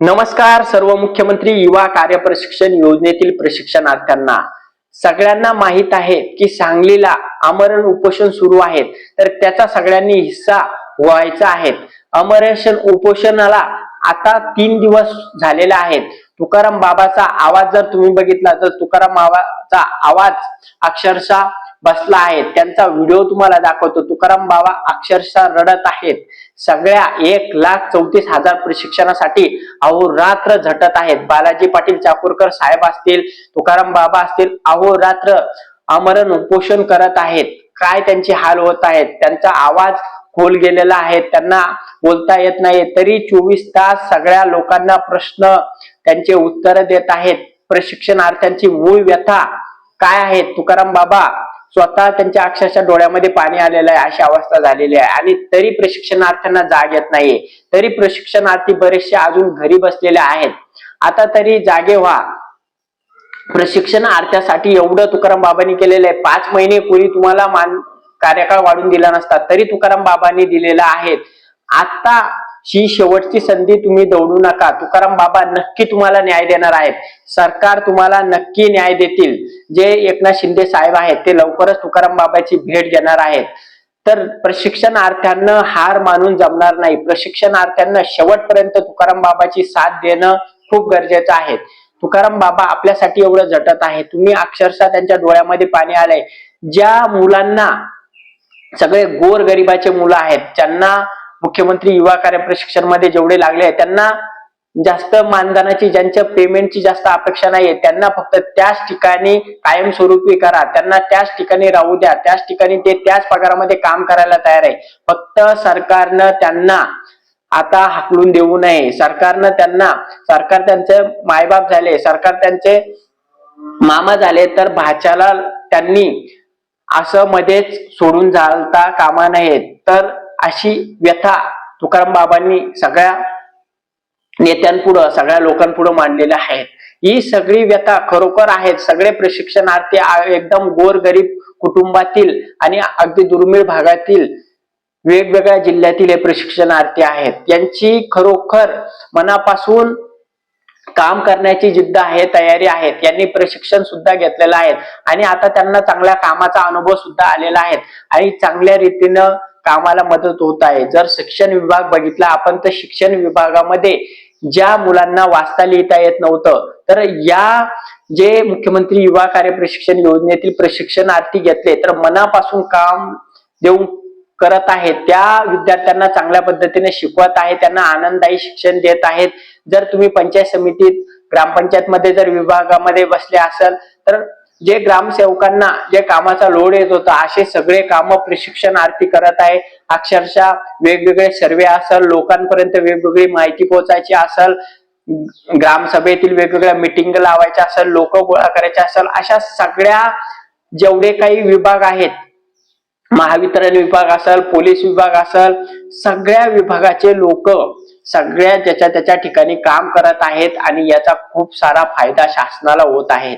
नमस्कार सर्व मुख्यमंत्री युवा कार्य प्रशिक्षण योजनेतील प्रशिक्षणार्थ्यांना. सगळ्यांना माहीत आहे की सांगलीला आमरण उपोषण सुरू आहेत तर त्याचा सगळ्यांनी हिस्सा व्हायचा आहे. अमरेशन उपोषणाला आता तीन दिवस झालेला आहेत. तुकाराम बाबाचा आवाज जर तुम्ही बघितला तर तुकाराम बाबाचा आवाज अक्षरशः बसला आहे. त्यांचा व्हिडिओ तुम्हाला दाखवतो. तुकाराम बाबा अक्षरशः रडत आहेत. सगळ्या एक लाख चौतीस हजार प्रशिक्षणासाठी अहोरात्र झटत आहेत. बालाजी पाटील चाकूरकर साहेब असतील तुकाराम बाबा असतील अहोरात्र अमरण उपोषण करत आहेत. काय त्यांचे हाल होत आहेत? त्यांचा आवाज खोल गेलेला आहे. त्यांना बोलता येत नाही तरी चोवीस तास सगळ्या लोकांना प्रश्न त्यांचे उत्तर देत आहेत. प्रशिक्षणार्थ्यांची मूळ व्यथा काय आहे? तुकाराम बाबा स्वतः त्यांच्या अक्षरशः डोळ्यामध्ये पाणी आलेलं आहे अशी अवस्था झालेली आहे. आणि तरी प्रशिक्षणार्थ्यांना जाग येत नाहीये. तरी प्रशिक्षणार्थी बरेचसे अजून घरी बसलेले आहेत. आता तरी जागे व्हा. प्रशिक्षणार्थ्यासाठी एवढं तुकाराम बाबांनी केलेलं आहे. पाच महिने पूर्वी तुम्हाला मान कार्यकाळ वाढून दिला नसता. तरी तुकाराम बाबांनी दिलेला आहे. आता ही शेवटची संधी तुम्ही दौडू नका. तुकाराम बाबा नक्की तुम्हाला न्याय देणार आहेत. सरकार तुम्हाला नक्की न्याय देतील. जे एकनाथ शिंदे साहेब आहेत ते लवकरच तुकाराम बाबाची भेट घेणार आहेत. तर प्रशिक्षणार्थ्यांना हार मानून जमणार नाही. प्रशिक्षणार्थ्यांना शेवटपर्यंत तुकाराम बाबाची साथ देणं खूप गरजेचं आहे. तुकाराम बाबा आपल्यासाठी एवढं झटत आहे तुम्ही अक्षरशः त्यांच्या डोळ्यामध्ये पाणी आलंय. ज्या मुलांना सगळे गोर गरिबाचे मुलं आहेत ज्यांना मुख्यमंत्री युवा कार्य प्रशिक्षणमध्ये जेवढे लागले आहेत त्यांना जास्त मानधनाची ज्यांच्या पेमेंटची जास्त अपेक्षा नाहीये त्यांना फक्त त्याच ठिकाणी कायमस्वरूपी करा. त्यांना त्याच ठिकाणी राहू द्या. त्याच ठिकाणी ते त्याच पगारामध्ये काम करायला तयार आहे. फक्त सरकारनं त्यांना आता हाकलून देऊ नये. सरकारनं त्यांना सरकार त्यांचे मायबाप झाले सरकार त्यांचे मामा झाले तर भाच्याला त्यांनी असं मध्येच सोडून जाता कामा नयेत तर अशी व्यथा तुकाराम बाबांनी सगळ्या नेत्यांपुढं सगळ्या लोकांपुढं मांडलेल्या आहेत. ही सगळी व्यथा खरोखर आहेत. सगळे प्रशिक्षणार्थी एकदम गोरगरीब कुटुंबातील आणि अगदी दुर्मिळ भागातील वेगवेगळ्या जिल्ह्यातील हे प्रशिक्षणार्थी आहेत. यांची खरोखर मनापासून काम करण्याची जिद्द आहे तयारी आहेत. यांनी प्रशिक्षण सुद्धा घेतलेलं आहे. आणि आता त्यांना चांगल्या कामाचा अनुभव सुद्धा आलेला आहे. आणि चांगल्या रीतीनं कामाला मदत होत आहे. जर शिक्षण विभाग बघितला आपण तर शिक्षण विभागामध्ये ज्या मुलांना वाचता लिहिता येत नव्हतं तर या जे मुख्यमंत्री युवा कार्य प्रशिक्षण योजनेतील प्रशिक्षणार्थी घेतले तर मनापासून काम देऊन करत आहेत. त्या विद्यार्थ्यांना चांगल्या पद्धतीने शिकवत आहे त्यांना आनंददायी शिक्षण देत आहेत. जर तुम्ही पंचायत समितीत ग्रामपंचायत मध्ये जर विभागामध्ये बसले असाल तर जे ग्रामसेवकांना जे कामाचा लोड येत होता असे सगळे काम प्रशिक्षणार्थी करत आहे. अक्षरशः वेगवेगळे सर्वे असेल लोकांपर्यंत वेगवेगळी माहिती पोहोचायची असेल ग्रामसभेतील वेगवेगळ्या मिटिंग लावायच्या असेल लोक गोळा करायचे असेल अशा सगळ्या जेवढे काही विभाग आहेत महावितरण विभाग असेल पोलीस विभाग असेल सगळ्या विभागाचे लोक सगळ्या ज्याच्या त्याच्या ठिकाणी काम करत आहेत आणि याचा खूप सारा फायदा शासनाला होत आहे.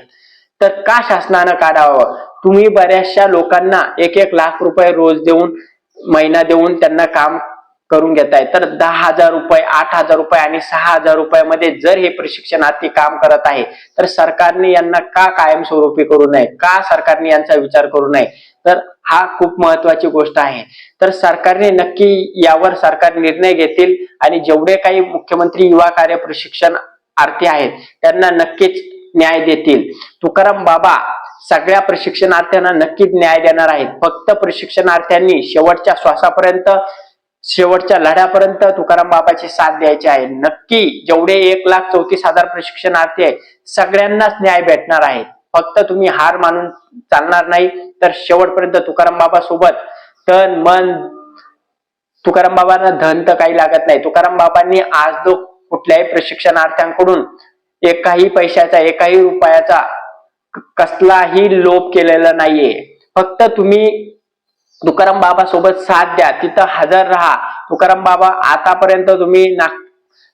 तर का शासनानं काढावं? तुम्ही बऱ्याचशा लोकांना एक एक लाख रुपये रोज देऊन महिना देऊन त्यांना काम करून घेताय. तर दहा हजार रुपये आठ हजार रुपये आणि सहा हजार रुपयामध्ये जर हे प्रशिक्षणार्थी काम करत आहे तर सरकारने यांना का कायमस्वरूपी करू नये? का सरकारने यांचा विचार करू नये? तर हा खूप महत्वाची गोष्ट आहे. तर सरकारने नक्की यावर सरकार निर्णय घेतील आणि जेवढे काही मुख्यमंत्री युवा कार्य प्रशिक्षण आर्थी आहेत त्यांना नक्कीच न्याय देतील. तुकाराम बाबा सगळ्या प्रशिक्षणार्थ्यांना नक्कीच न्याय देणार आहेत. फक्त प्रशिक्षणार्थ्यांनी शेवटच्या श्वासापर्यंत शेवटच्या लढ्यापर्यंत तुकाराम बाबाची साथ द्यायची आहे. नक्की जेवढे एक लाख चौतीस हजार प्रशिक्षणार्थी आहेत सगळ्यांनाच न्याय भेटणार आहे. फक्त तुम्ही हार मानून चालणार नाही तर शेवटपर्यंत तुकाराम बाबा सोबत तन मन तुकाराम बाबांना धन तर काही लागत नाही. तुकाराम बाबांनी आज जो कुठल्याही प्रशिक्षणार्थ्यांकडून एकाही पैशाचा एकाही रुपयाचा कसलाही लोप केलेला नाहीये. फक्त तुम्ही तुकाराम बाबा सोबत साथ द्या. तिथं हजर राहा. तुकाराम बाबा आतापर्यंत तुम्ही ना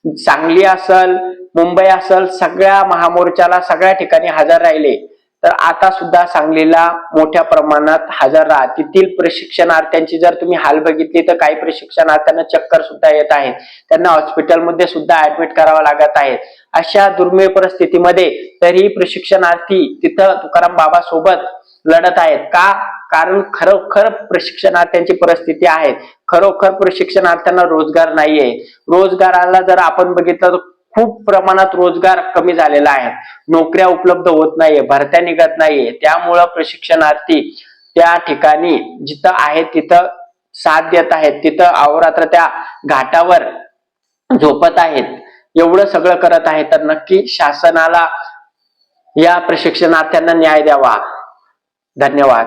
सांगली असल मुंबई असल सगळ्या महामोर्चाला सगळ्या ठिकाणी हजर राहिले. तर आता सुद्धा सांगलीला मोठ्या प्रमाणात हजर राहा तेथील प्रशिक्षणार्थ्यांची. जर तुम्ही हाल बघितली तर काही प्रशिक्षणार्थ्यांना चक्कर सुद्धा येत आहेत. त्यांना हॉस्पिटलमध्ये सुद्धा ऍडमिट करावं लागत आहे. अशा दुर्मिळ परिस्थितीमध्ये तरीही प्रशिक्षणार्थी तिथं तुकाराम बाबा सोबत लढत आहेत. का? कारण खरोखर प्रशिक्षणार्थ्यांची परिस्थिती आहे. खरोखर प्रशिक्षणार्थ्यांना रोजगार नाहीये. रोजगाराला जर आपण बघितलं तर खूप प्रमाणात रोजगार कमी झालेला आहे. नोकऱ्या उपलब्ध होत नाहीये भरत्या निघत नाहीये. त्यामुळं प्रशिक्षणार्थी त्या ठिकाणी जिथं आहे तिथं साथ देत आहेत तिथं अहोरात्र त्या घाटावर झोपत आहेत. एवढं सगळं करत आहे तर नक्की शासनाला या प्रशिक्षणार्थ्यांना न्याय द्यावा. धन्यवाद.